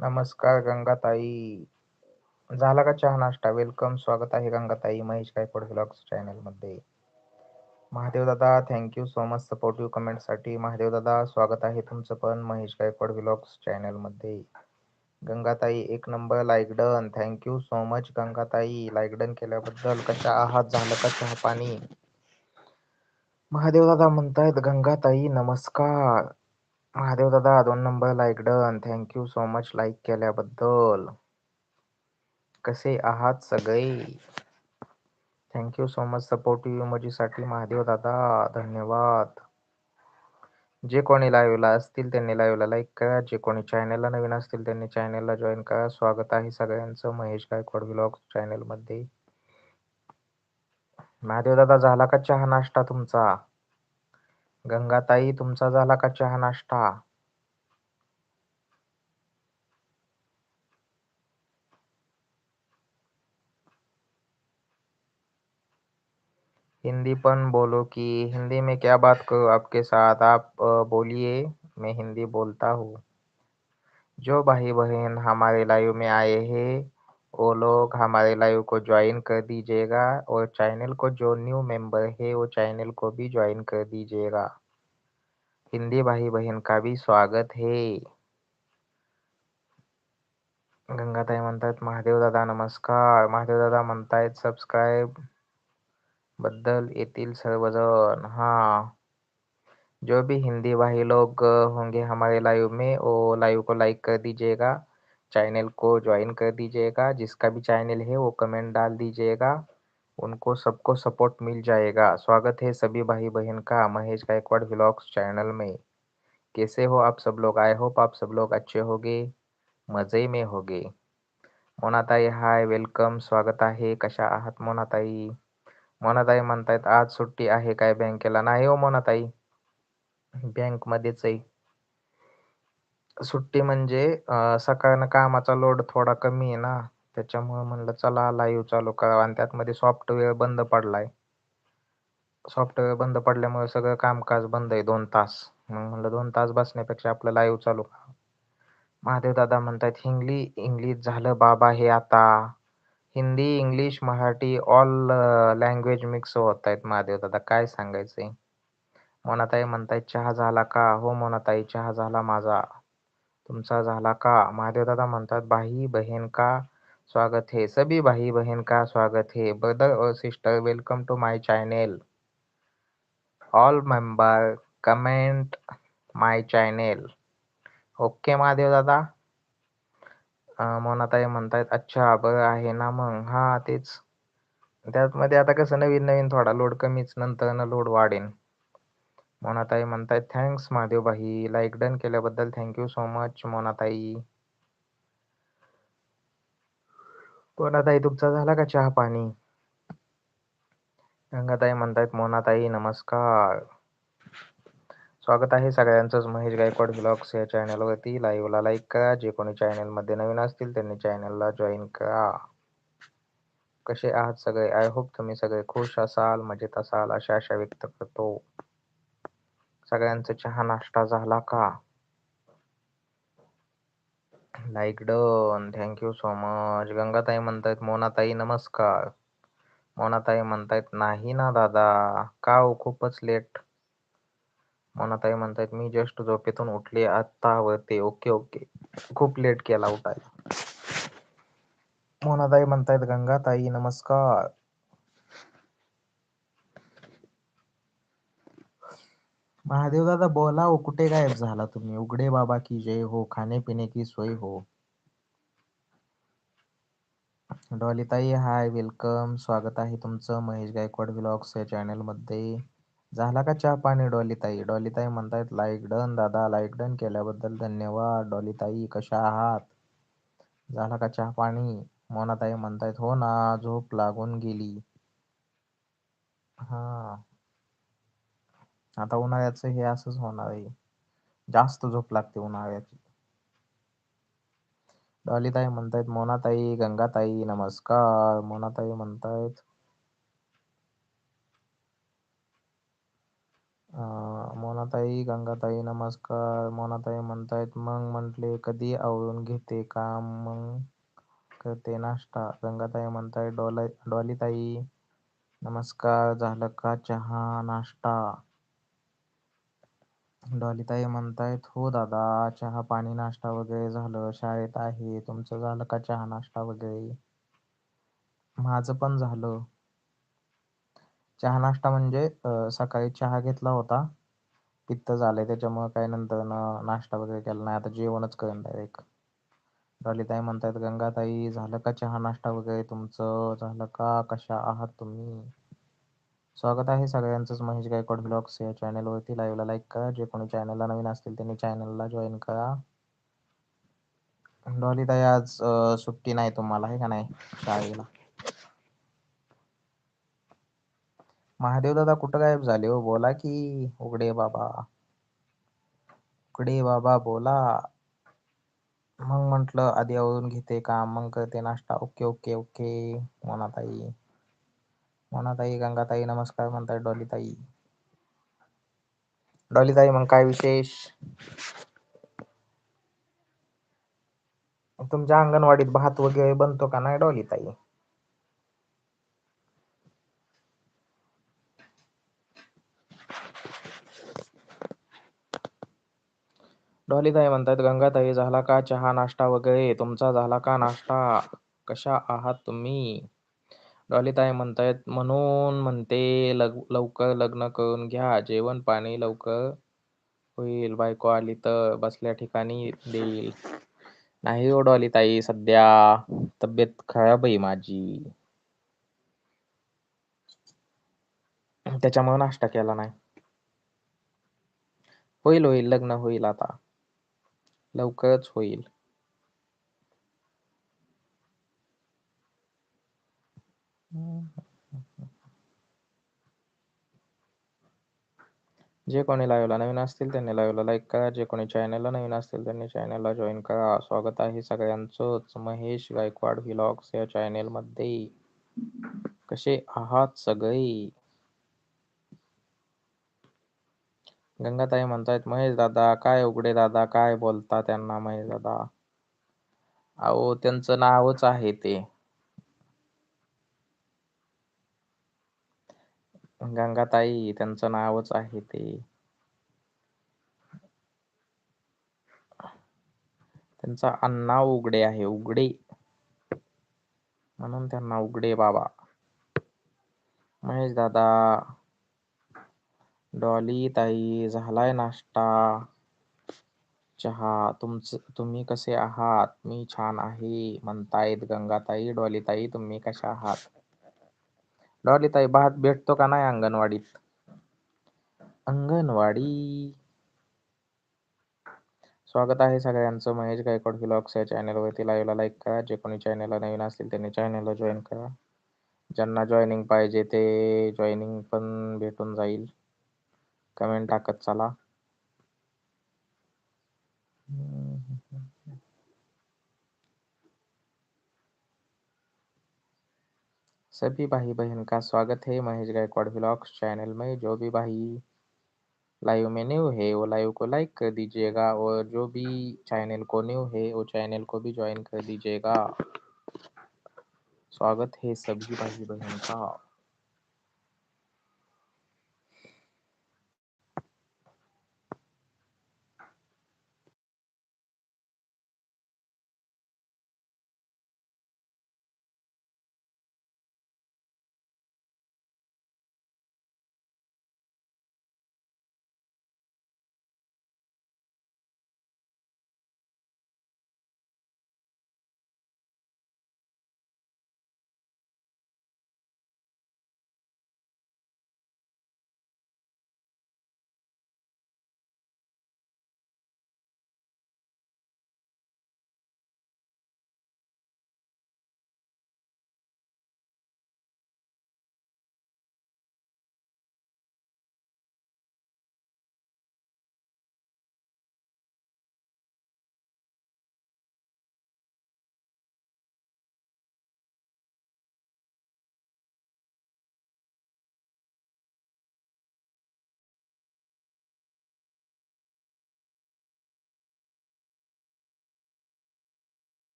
नमस्कार गंगाताई. झाला का चहा नाश्ता? वेलकम स्वागत आहे गंगाताई. महेश गायकवाड व्लॉग्स चॅनलमध्ये. महादेव दादा thank you so much supportive कमेंटसाठी. Mahadev दादा स्वागत आहे तुमचं पण महेश गायकवाड व्लॉग्स चॅनलमध्ये. गंगाताई एक number like done thank you so much गंगाताई. Like done केल्याबद्दल कशा आहात? झालं का चहा पाणी? महादेव दादा म्हणतायत गंगाताई नमस्कार. महादेव दादा दोन number like done thank you so much like केल्याबद्दल. कसे आहात सगळे? Thank you so much supportive इमोजीसाठी Mahadev दादा धन्यवाद. जे कोणी लाईव्हला असतील त्यांनी लाईव्हला लाईक करा. जे कोणी चॅनलला नवीन असतील त्यांनी चॅनलला जॉईन करा. स्वागत आहे सगळ्यांचं. महेश गायकवाड ब्लॉग चॅनलमध्ये महादेव दादा झाला का चहा नाश्ता तुमचा? गंगाताई, तुमचा झाला का चहा नाश्ता? हिंदी पण बोलो कि, हिंदी में क्या बात करूँ आपके साथ? आप बोलिए, मैं हिंदी बोलता हूँ। जो भाई बहन हमारे लाइव में आए हैं वो लोग हमारे लाइव को ज्वाइन कर दीजिएगा और चैनल को जो न्यू मेंबर है, वो चैनल को भी ज्वाइन कर दीजिएगा। हिंदी भाई बहन का भी स्वागत है। गंगाताई म्हणतायत महादेव दादा, नमस्कार. महादेव दादा म्हणतायत सबस्क्राईब बद्दल येतील सर्वजण. हा, जो भी हिंदी भाई लोग होंगे हमारे लाइव में, वो लाइव को लाइक कर दीजिएगा। चैनल को ज्वाइन कर दीजिएगा। जिसका भी चैनल है, वो कमेंट डाल दीजिएगा। उनको सबको सपोर्ट मिल जाएगा। स्वागत है सभी भाई बहन का महेश गायकवाड़ व्लॉग्स चैनल में। कैसे हो आप सब लोग? आई होप आप सब लोग अच्छे होगे, मज़े में होगे। मोनाताई हाय वेलकम स्वागत आहे। कशा आहात मोनाताई? मोनाताई म्हणतायत, आज सुट्टी आहे काय बँकेला नाही हो मोनाताई. बँक मध्येच आहे. सुट्टी म्हणजे सकाळनं कामाचा लोड थोडा कमी आहे ना त्याच्यामुळे म्हणलं चला लाईव्ह चालू करा आणि त्यात मध्ये सॉफ्टवेअर बंद पडलाय. सॉफ्टवेअर बंद पडल्यामुळे सगळं कामकाज बंद आहे दोन तास. मग म्हणलं दोन तास बसण्यापेक्षा आपलं लाईव्ह चालू करा महादेव दादा म्हणतात हिंगली इंग्लिश झालं बाबा हे आता. Hindi English Marathi all language mix होत आहेत महादेव दादा. काय सांगायचंय? मोनाताई म्हणतायत चहा झाला का? हो मोनाताई चहा झाला माझा. तुमचा झाला का? महादेव दादा म्हणतात भाई बहन का स्वागत है? सभी भाई बहन का स्वागत है। ब्रदर और sister welcome to my channel all member comment my channel okay Mahadev दादा? मोनाताई म्हणतायत अच्छा बरं आहे ना मग. हा तेच. त्यामध्ये आता कसं नवीन नवीन थोडा लोड कमीच नंतर ना लोड वाढेन. मोनाताई म्हणतायत थँक्स महादेव भाई लाईक डन केल्याबद्दल थँक्यू सो मच मोनाताई. मोनाताई तुमचा झाला का चहा पाणी? गंगाताई म्हणतायत मोनाताई नमस्कार. स्वागत आहे सगळ्यांचंच महेश गायकवाड ब्लॉग्स या चॅनलवरती. लाईव्हला लाईक करा. जे कोणी चॅनलमध्ये नवीन असतील त्यांनी चॅनलला जॉईन करा. कसे आहात सगळे? आय होप तुम्ही सगळे खुश असाल मजेत असाल अशा आशा व्यक्त करतो. सगळ्यांचा चहा नाश्ता झाला का? Like done thank you so much गंगाताई म्हणतायत मोनाताई नमस्कार. मोनाताई म्हणतायत नाही ना दादा. का हो खूपच लेट मोनाताई म्हणतायत मी जस्ट झोपेतून उठले आता वरते ओके ओके खूप लेट केला उठायला. मोनाताई म्हणतायत गंगाताई नमस्कार. महादेव दादा बोला हो कुठे गायब झाला तुम्ही? उघडे बाबा की जय हो खाने पिणे की सोय हो? डॉलीताई हाय वेलकम स्वागत आहे तुमचं महेश गायकवाड व्लॉग्स या चॅनलमध्ये. झाला का चहा पाणी डॉलीताई? डॉलीताई म्हणतायत लाईक डन दादा. लाईक डन केल्याबद्दल धन्यवाद. डॉलीताई कशा आहात? झाला का चहा पाणी? मोनाताई म्हणतायत हो ना झोप लागून गेली. हा. आता उन्हाळ्याचं हे असंच होणार आहे. जास्त झोप लागते उन्हाळ्याची. डॉलीताई म्हणतायत मोनाताई गंगाताई नमस्कार. मोनाताई म्हणतायत मोनाताई गंगाताई नमस्कार. मोनाताई म्हणतायत मग म्हंटले कधी आवरून घेते काम? मग करते नाश्ता. गंगाताई म्हणताय डॉल डॉलीताई नमस्कार. झालं का चहा नाश्ता? डॉलीताई म्हणतायत हो दादा चहा पाणी नाश्ता वगैरे झालं. शाळेत आहे. तुमचं झालं का चहा नाश्ता वगैरे? माझं पण झालं. चहा नाश्ता म्हणजे सकाळी चहा घेतला होता. पित्त झालंय. त्याच्यामुळे काही नंतर नाश्ता वगैरे केला नाही. आता जेवणच करेन डायरेक्ट डॉलीताई म्हणतायत गंगाताई झालं का चहा नाश्ता वगैरे? तुमचं झालं का? कशा आहात तुम्ही? स्वागत आहे सगळ्यांचंच. महेश गायकवाड ब्लॉग्स या चॅनलवरती लाईव्हला लाईक करा. जे कोणी चॅनलला नवीन असतील त्यांनी चॅनलला जॉईन करा. डॉलीताई आज सुट्टी नाही तुम्हाला आहे का नाही? शाळेला. महादेव दादा कुठं गायब झाले हो? बोला की. उघडे बाबा. उघडे बाबा बोला. मग म्हंटल आधी आवरून घेते काम मग करते नाश्ता. ओके ओके ओके मोनाताई मोनाताई गंगाताई नमस्कार म्हणताय डॉलीताई. डॉलीताई मग काय विशेष? तुमच्या अंगणवाडीत भात वगैरे बनतो का नाही डॉलीताई? डॉलीताई म्हणतात गंगाताई झाला का चहा नाश्ता वगैरे? तुमचा झाला का नाश्ता? कशा आहात तुम्ही? डॉलीताई म्हणतायत म्हणून म्हणते लग लवकर लग्न करून घ्या जेवण पाणी लवकर होईल बायको आली तर बसल्या ठिकाणी देईल. नाही हो डॉलीताई सध्या तब्येत खराब आहे माझी. त्याच्यामुळे नाश्ता केला नाही. होईल होईल लग्न होईल आता. लवकरच होईल. जे कोणी लाईव्हला नवीन असतील त्यांनी लाईव्हला लाईक करा. जे कोणी चॅनलला नवीन असतील त्यांनी चॅनलला जॉईन करा. स्वागत आहे सगळ्यांचंच. महेश गायकवाड व्हिलॉग्स या चॅनेल मध्ये कसे आहात सगळे? गंगाताई म्हणतायत महेश दादा काय उघडे दादा? काय बोलता त्यांना महेश दादा? अहो त्यांचं नावच आहे ते. गंगाताई त्यांचं नावच आहे ते. त्यांचा अण्णा उघडे आहे उघडे म्हणून त्यांना उघडे बाबा. महेश दादा. डॉली ताई झालाय नाश्ता. चहा तुमच तुम्ही कसे आहात? मी छान आहे म्हणतायत गंगाताई डॉलीताई तुम्ही कशा आहात? डॉलीताई भात भेटतो का नाही अंगणवाडीत? अंगणवाडी? स्वागत आहे सगळ्यांचं. महेश गायकवाड व्लॉग्स या चॅनलवरती. लाईव्हला लाईक करा. जे कोणी चॅनलला नवीन असतील त्यांनी चॅनलला जॉईन करा. ज्यांना जॉईनिंग पाहिजे ते जॉईनिंग पण भेटून जाईल. कमेंट टाकत चला. सभी भाई बहन का स्वागत है महेश गायकवाड़ ब्लॉग्स चैनल में। जो भी भाई लाइव में न्यू है, वो लाइव को लाइक कर दीजिएगा और जो भी चैनल को न्यू है, वो चैनल को भी ज्वाइन कर दीजिएगा। स्वागत है सभी भाई बहन का।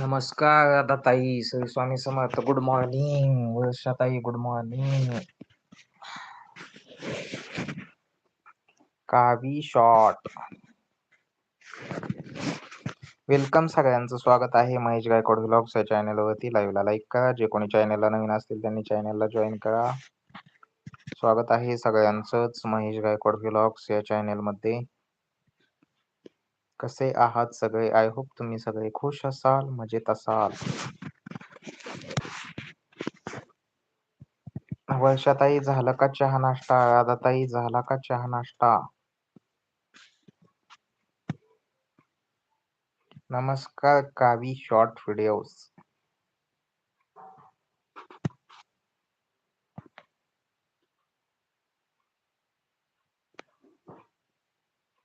नमस्कार दाताई श्री स्वामी समर्थ. गुड मॉर्निंग वर्षाताई गुड मॉर्निंग कावी शॉट वेलकम सगळ्यांचं स्वागत आहे. महेश गायकवाड व्लॉग्स या चॅनलवरती लाईव्हला लाईक करा. जे कोणी चॅनलला नवीन असतील त्यांनी चॅनलला जॉईन करा. स्वागत आहे सगळ्यांचंच. महेश गायकवाड व्लॉग्स या चॅनलमध्ये कसे आहात सगळे? आय होप तुम्ही सगळे खुश असाल मजेत असाल. वर्षाताई झालं का चहा नाश्ता? राधाताई झाला का चहा नाश्ता? नमस्कार कावी शॉर्ट व्हिडिओज